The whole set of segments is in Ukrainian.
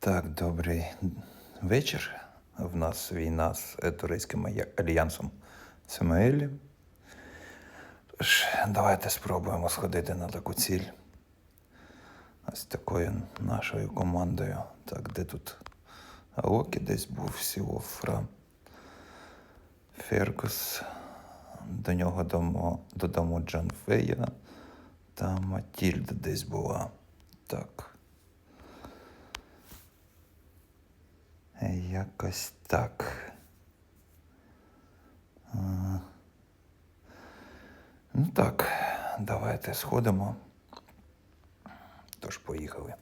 Так, добрий вечір. В нас війна з е, Турецьким альянсом Самуелі. Тож, давайте спробуємо сходити на таку ціль. Ось такою нашою командою. Так, де тут Аокі десь був всього Фра. Фергус. До нього домо, додамо Джан Фея та Матільда десь була. Так. Якось так. Ну так, давайте сходимо. Тож поїхали.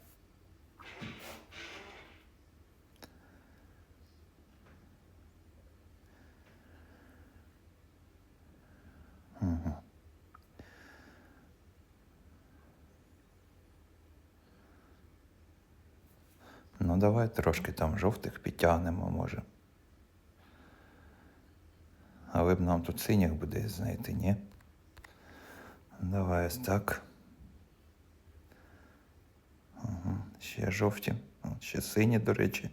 Ну, давай трошки там жовтих підтягнемо, може. Але б нам тут синіх буде знайти, ні? Давай ось так. Ага, ще жовті. Ще сині, до речі.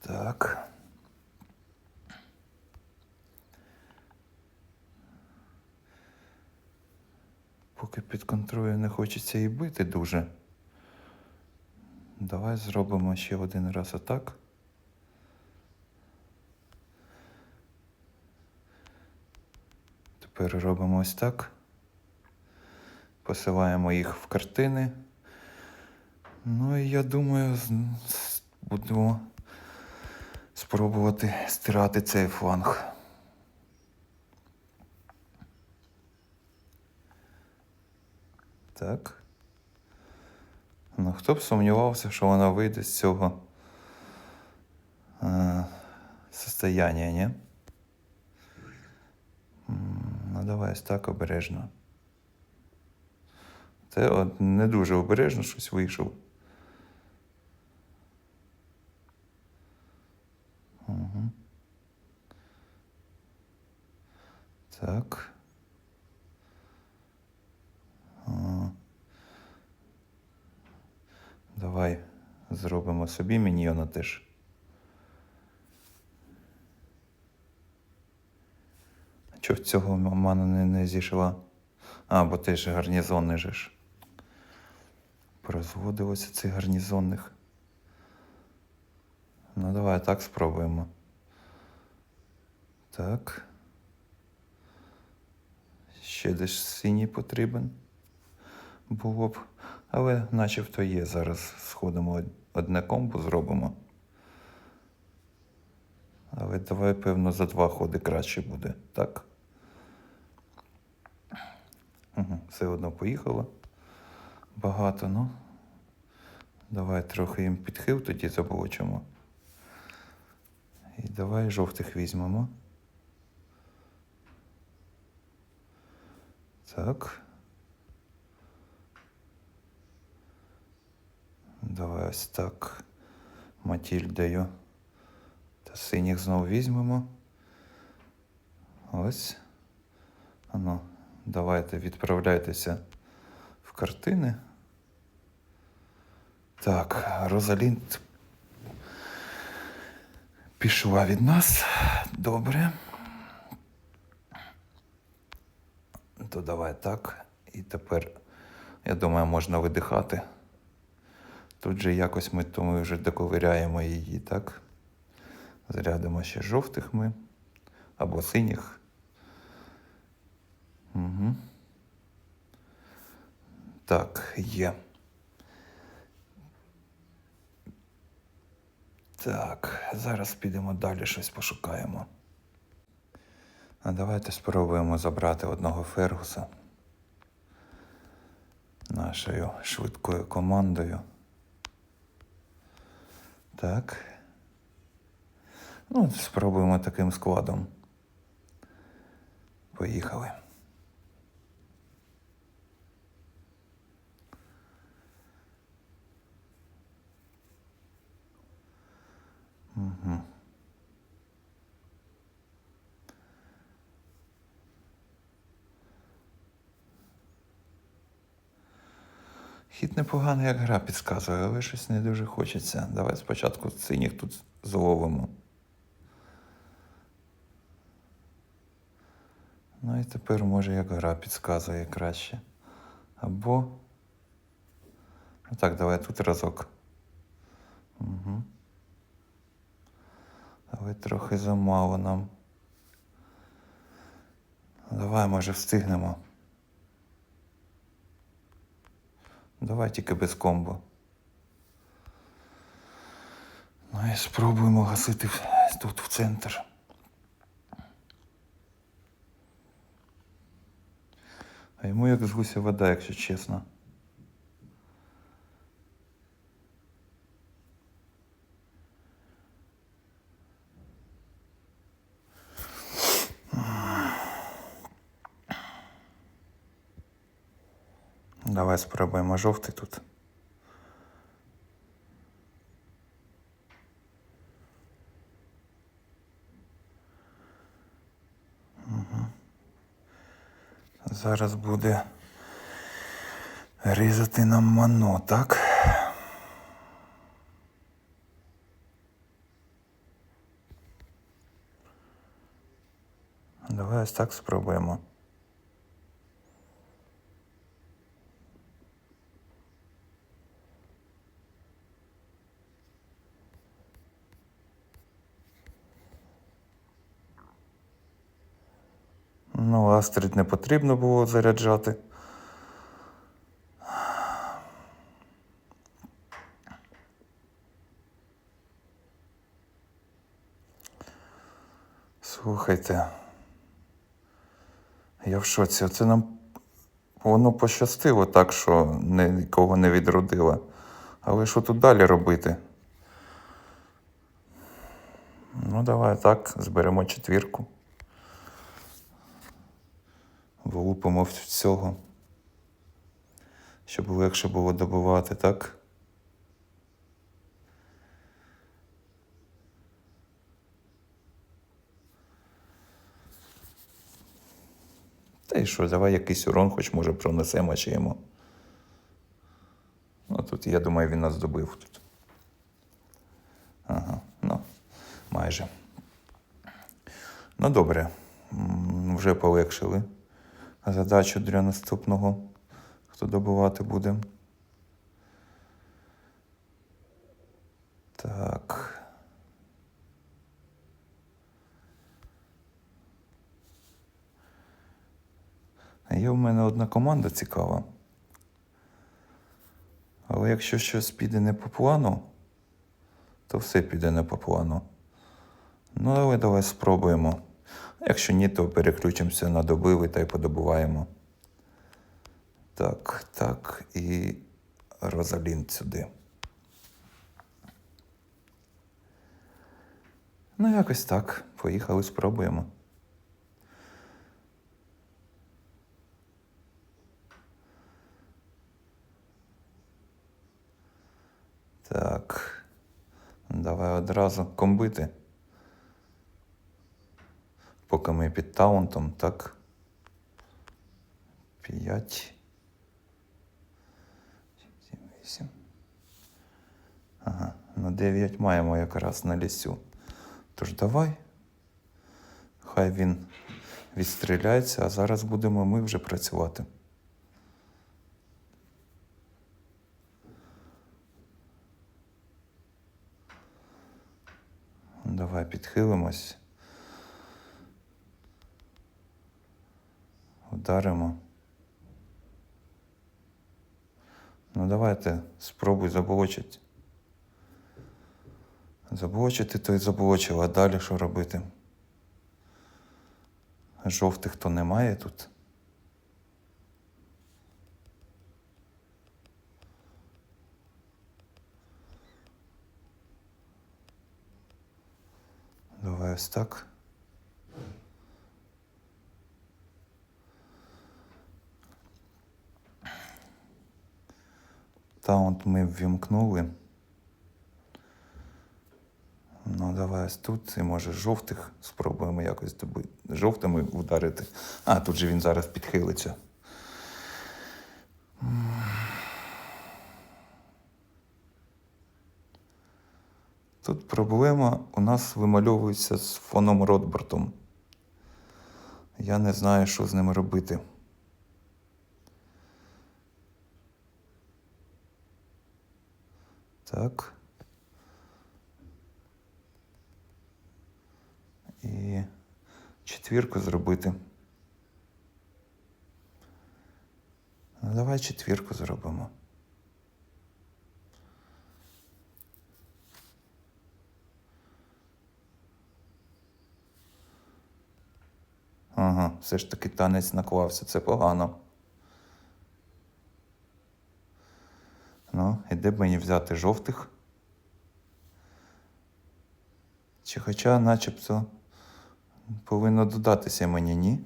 Так. Поки під контролем не хочеться і бити дуже. Давай зробимо ще один раз отак. Тепер робимо ось так. Посилаємо їх в картини. Ну і я думаю, будемо спробувати стирати цей фланг. Так. Ну, хто б сумнівався, що вона вийде з цього е, состояння, ні? Ну, давай ось так обережно. Це от не дуже обережно щось вийшов. Угу. Так. А. Давай зробимо собі міньйона теж. Чого в цього мана не, не зійшла? А, бо ти ж гарнізонний же ж. Цих гарнізонних. Ну, давай так спробуємо. Так. Ще десь синій потрібен було б. Але начебто є. Зараз сходимо одне комбо зробимо. Але давай, певно, за два ходи краще буде, так? Угу, все одно поїхало. Багато, ну. Давай трохи їм підхил тоді заблочимо. І давай жовтих візьмемо. Так. Давай ось так Матільдою. Та синіх знову візьмемо. Ось. Ану, давайте відправляйтеся в картини. Так, Розалінд пішла від нас. Добре. То давай так. І тепер, я думаю, можна видихати. Тут же якось ми то вже доковиряємо її, так? Зарядимо ще жовтих ми або синіх. Угу. Так, є. Так, зараз підемо далі щось пошукаємо. А давайте спробуємо забрати одного Фергуса нашою швидкою командою. Так. Ну, спробуємо таким складом. Поїхали. Угу. Хід непоганий, як гра підказує, але щось не дуже хочеться. Давай спочатку синіх тут зловимо. Ну і тепер може як гра підказує краще. Або. Ну так, давай тут разок. Угу. Але трохи замало нам. Давай, може, встигнемо. Давай тільки без комбо. Ну і спробуємо гасити тут в центр. А йому як з гуся вода, якщо чесно. Давай спробуємо жовтий тут. Зараз буде різати нам мано, так? Давай ось так спробуємо. Ну, Астрид не потрібно було заряджати. Слухайте. Я в шоці. Це нам воно пощастило так, що нікого не відродило. Але що тут далі робити? Ну, давай так, зберемо четвірку. Вилупимо всього. Щоб легше було добувати, так? Та й що, давай якийсь урон, хоч може пронесемо чи йому. Ну тут, я думаю, він нас добив тут. Ага, ну, майже. Ну, добре. Вже полегшили задачу для наступного, хто добувати буде. Так. Є в мене одна команда цікава. Але якщо щось піде не по плану, то все піде не по плану. Ну, але давай спробуємо. Якщо ні, то переключимося на добиви та й подобуваємо. Так, так, і Розалінд сюди. Ну, якось так. Поїхали, спробуємо. Так. Давай одразу комбити. Поки ми під таунтом, так. П'ять. Сім, вісім. Ага, на дев'ять маємо якраз на лісю. Тож давай. Хай він відстріляється, а зараз будемо ми вже працювати. Давай підхилимось. Вдаримо. Ну давайте спробуй заблочити. Заблочити, то й заблочив, а далі що робити? Жовтих то немає тут. Давай ось так. Саунд ми ввімкнули. Ну, давай ось тут і може жовтих спробуємо якось доби... жовтими вдарити. А, тут же він зараз підхилиться. Тут проблема у нас вимальовується з фоном Ротбортом. Я не знаю, що з ним робити. Так. І четвірку зробити. Ну, давай четвірку зробимо. Ага, все ж таки танець наклався, це погано. І де б мені взяти жовтих? Чи хоча начебто повинно додатися мені, ні?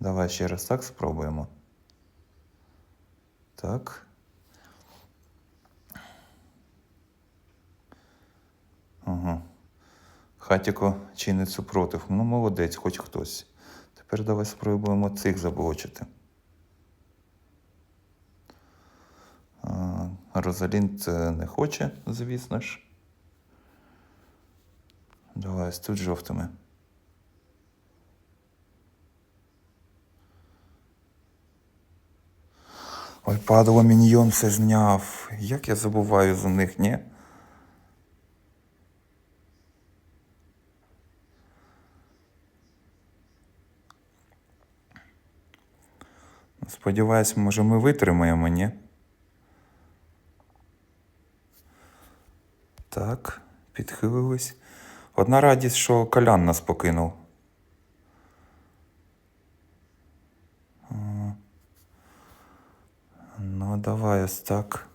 Давай ще раз так спробуємо. Так. Ага. Хатіко чинить супротив. Ну, молодець, хоч хтось. Тепер давай спробуємо цих заблочити. Розалін це не хоче, звісно ж. Давай ось тут жовтими. Ой, падало, міньйон все зняв. Як я забуваю за них, ні? Сподіваюсь, може ми витримаємо, ні? Так, підхилились. Одна радість, що Колян нас покинув. Ну, давай ось так.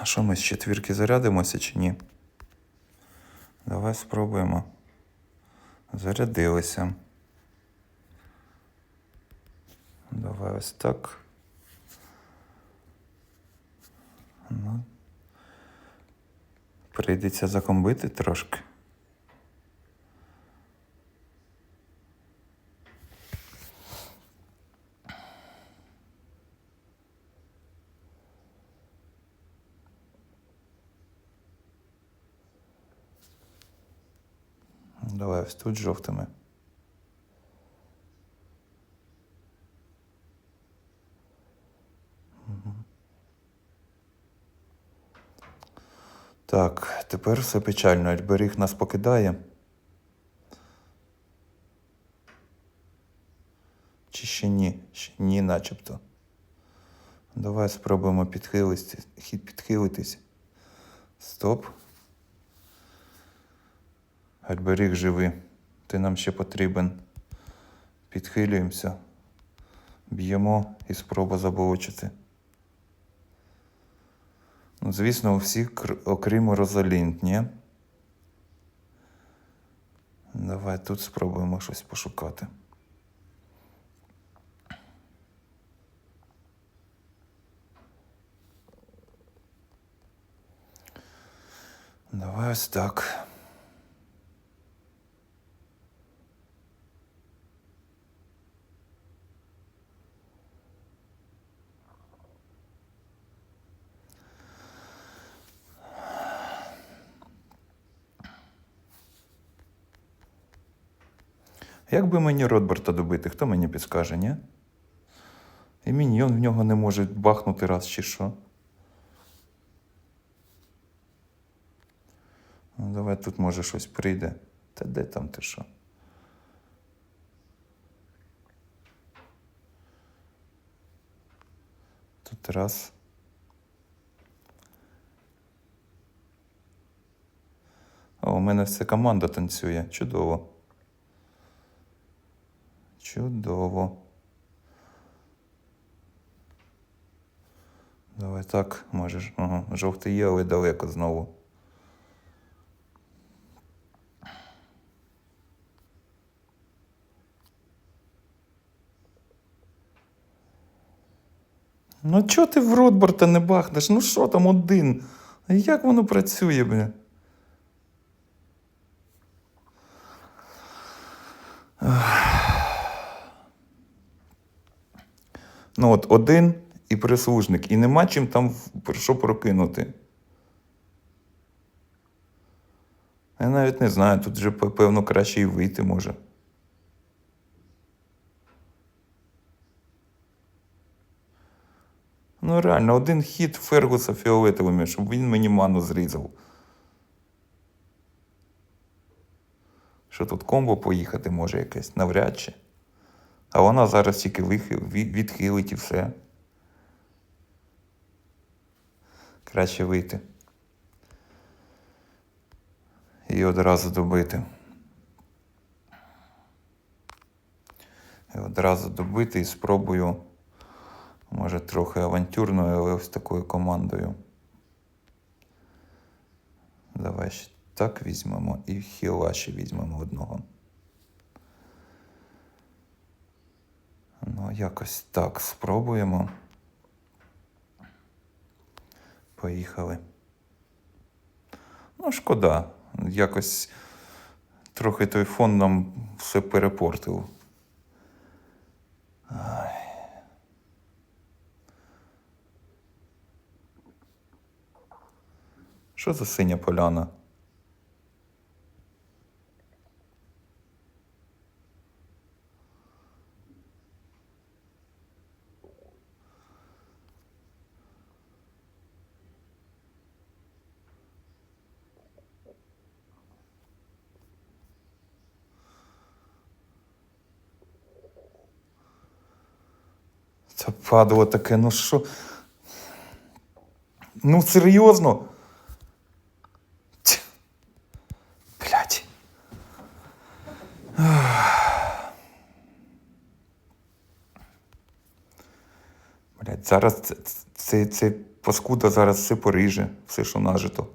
А що ми з четвірки зарядимося чи ні? Давай спробуємо. Зарядилися. Давай ось так. Ну. Прийдеться закомбити трошки. Давай ось тут жовтими. Так, тепер все печально. Альберіг нас покидає. Чи ще ні? Ще ні, начебто. Давай спробуємо підхилитись. підхилитись. Стоп. Альберіг живи. Ти нам ще потрібен. Підхилюємося. Б'ємо і спроба заболочити. Ну, звісно, у всіх, кр- окрім Розалінд, ні? Давай тут спробуємо щось пошукати. Давай ось так. Як би мені Ротберта добити, хто мені підскаже, ні? І міньйон в нього не може бахнути раз чи що. Ну, давай тут може щось прийде. Та де там ти що? Тут раз. О, у мене вся команда танцює. Чудово. Чудово. Давай так, можеш. Ага, жовтий є, але далеко знову. Ну чого ти в Ротбарта не бахнеш? Ну що там один? Як воно працює, бля? Ну от один і прислужник, і нема чим там що прокинути. Я навіть не знаю, тут вже певно краще і вийти може. Ну реально, один хід Фергуса фіолетовими, щоб він мені ману зрізав. Що тут комбо поїхати може якесь, навряд чи. А вона зараз тільки відхилить і все. Краще вийти. І одразу добити. І одразу добити і спробую, може, трохи авантюрною, але ось такою командою. Давай ще так візьмемо і хіла ще візьмемо одного. Ну, якось так спробуємо. Поїхали. Ну, шкода. Якось трохи той фон нам все перепортив. Що за синя поляна? Падало таке, ну що? Ну, серйозно? Ть. Блядь. Ах. Блядь, зараз це, це, це паскуда зараз все поріже, все, що нажито.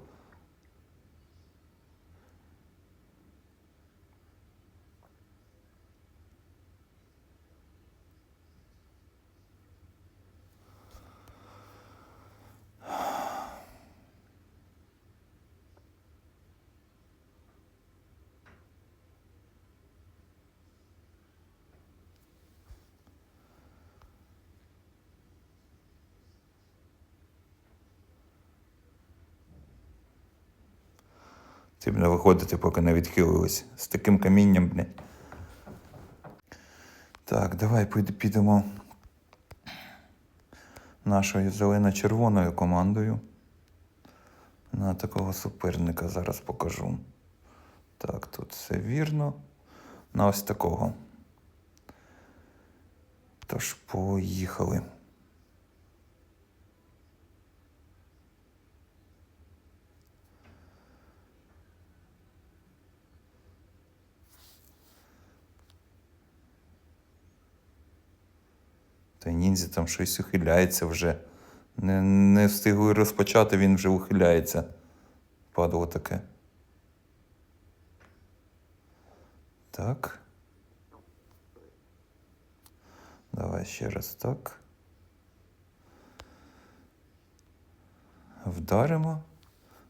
Бля, виходити, поки не відхилилось. З таким камінням, бля. Так, давай підемо нашою зелено-червоною командою. На такого суперника зараз покажу. Так, тут все вірно. На ось такого. Тож, поїхали. Та ніндзя там щось ухиляється вже. Не, не встигли розпочати, він вже ухиляється. Падало таке. Так. Давай ще раз так. Вдаримо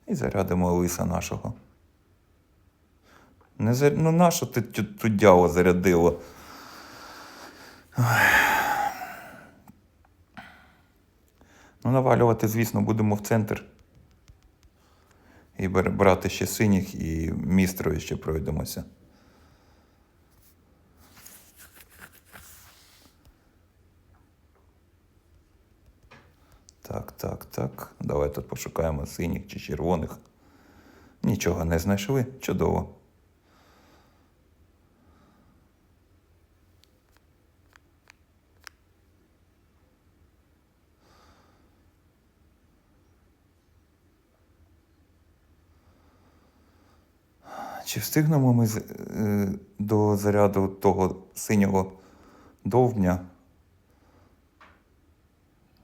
і зарядимо лиса нашого. Не зар... Ну нащо ти ту дяло зарядило? Ну, навалювати, звісно, будемо в центр. І брати ще синіх і містрою ще пройдемося. Так, так, так. Давай тут пошукаємо синіх чи червоних. Нічого не знайшли. Чудово. Чи встигнемо ми е, до заряду того синього довбня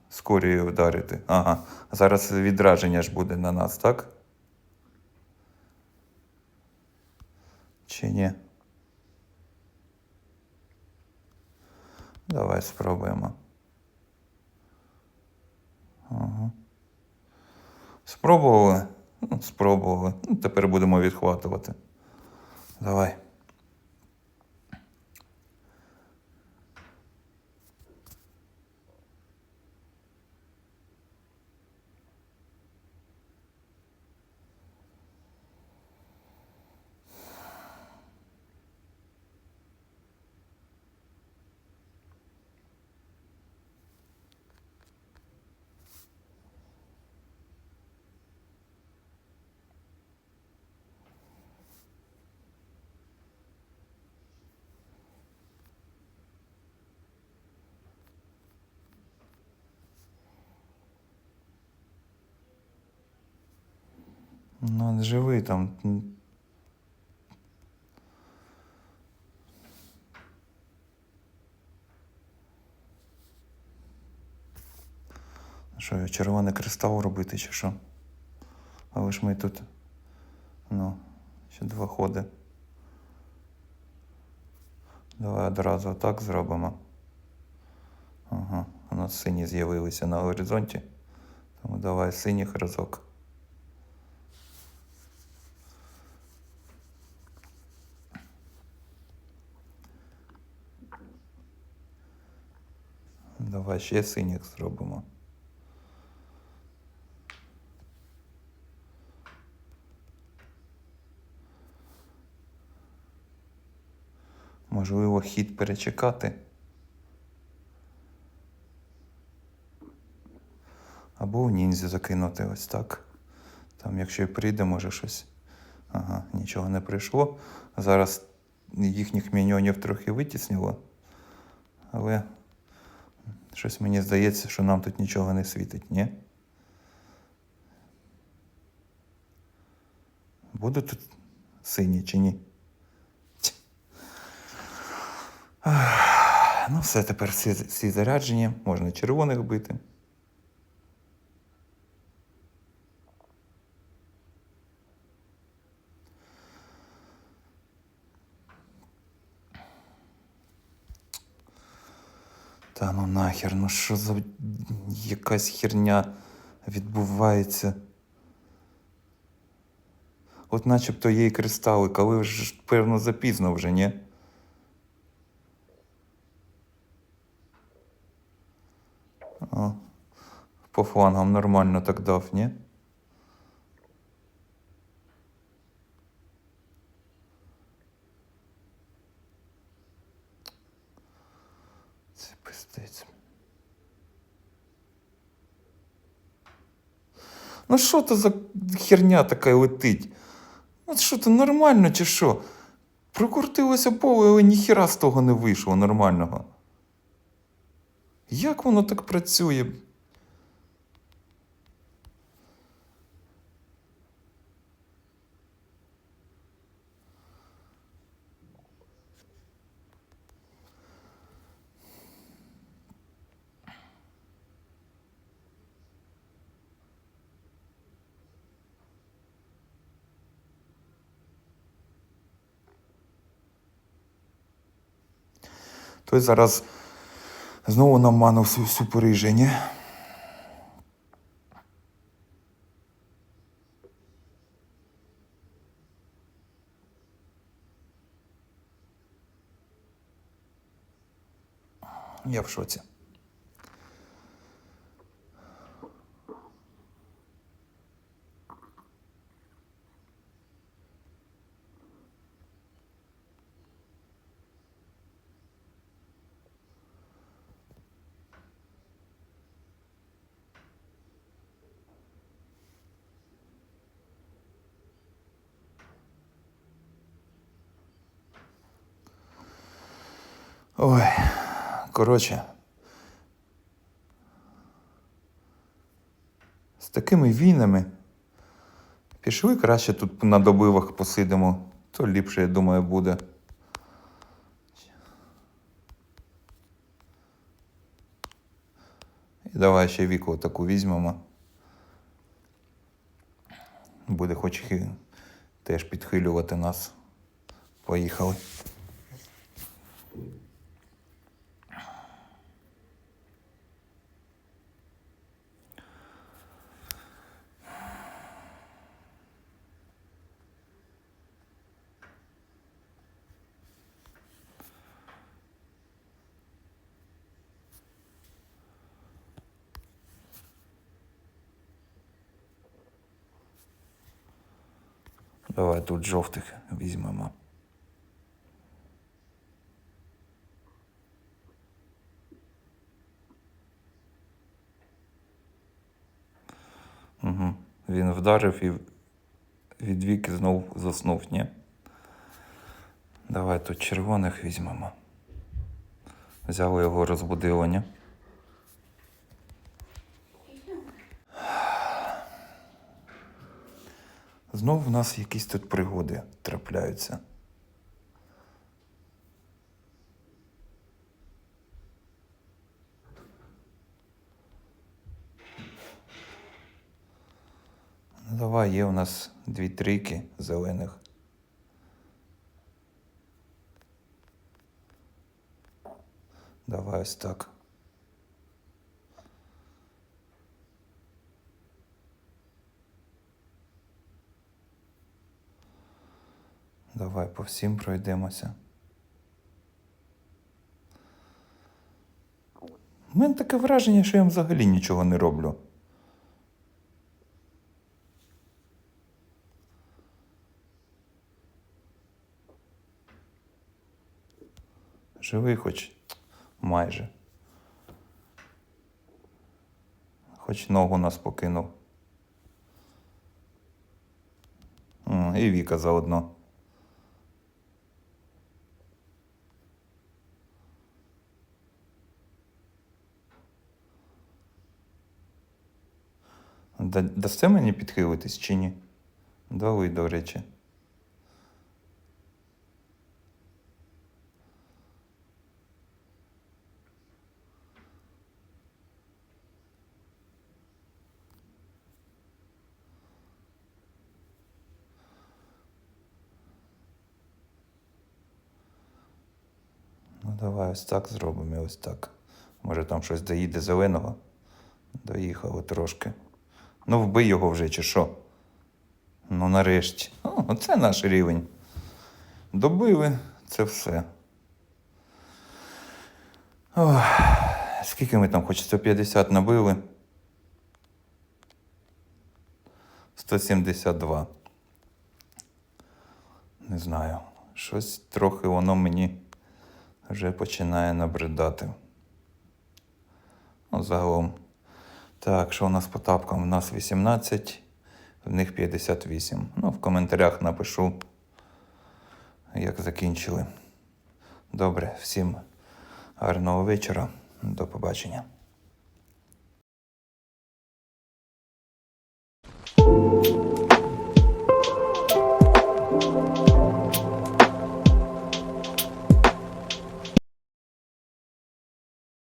скоріє вдарити? Ага. Зараз відраження ж буде на нас, так? Чи ні? Давай спробуємо. Ага. Спробували? Ну, спробували. Ну, тепер будемо відхватувати. Давай. Ну, не живий там. Що, червоний кристал робити чи що? Але ж ми тут. Ну, ще два ходи. Давай одразу так зробимо. Ага, у нас сині з'явилися на горизонті. Тому давай синіх разок. Давай ще синіх зробимо. Можливо, хід перечекати. Або в ніндзю закинути ось так. Там, якщо і прийде, може щось. Ага, нічого не прийшло. Зараз їхніх міньйонів трохи витіснило. Але щось мені здається, що нам тут нічого не світить, ні? Буду тут сині чи ні? Ну, все, тепер всі, всі заряджені, можна червоних бити. Та ну нахер, ну що за якась херня відбувається? От начебто є і кристали, коли ж певно запізно вже, ні? О, по флангам нормально так дав, ні? Це пиздець. Ну що то за херня така летить? Ну що то нормально чи що? Прокрутилося поле, але ніхіра з того не вийшло нормального. Як воно так працює? Той зараз знову нам ману всю, всю Парижі. Я в шоці. Ой, коротше. З такими війнами пішли краще тут на добивах посидимо, то ліпше, я думаю, буде. І давай ще віку таку візьмемо. Буде хоч і теж підхилювати нас. Поїхали. Давай тут жовтих візьмемо. Угу. Він вдарив і від віки знов заснув, ні? Давай тут червоних візьмемо. Взяли його розбудило, ні? Знов в нас якісь тут пригоди трапляються. Ну, давай, є у нас дві трійки зелених. Давай ось так. Давай по всім пройдемося. У мене таке враження, що я взагалі нічого не роблю. Живий хоч майже. Хоч ногу нас покинув. І Віка заодно. Дасте мені підхилитись чи ні? Дали, до речі. Ну, давай ось так зробимо і ось так. Може там щось доїде зеленого. Доїхало трошки. Ну, вбий його вже, чи що? Ну, нарешті. О, оце наш рівень. Добили це все. Ох, скільки ми там хоч 150 набили? 172. Не знаю. Щось трохи воно мені вже починає набридати. Ну, загалом. Так, що у нас по тапкам? У нас 18, в них 58. Ну, в коментарях напишу, як закінчили. Добре, всім гарного вечора. До побачення.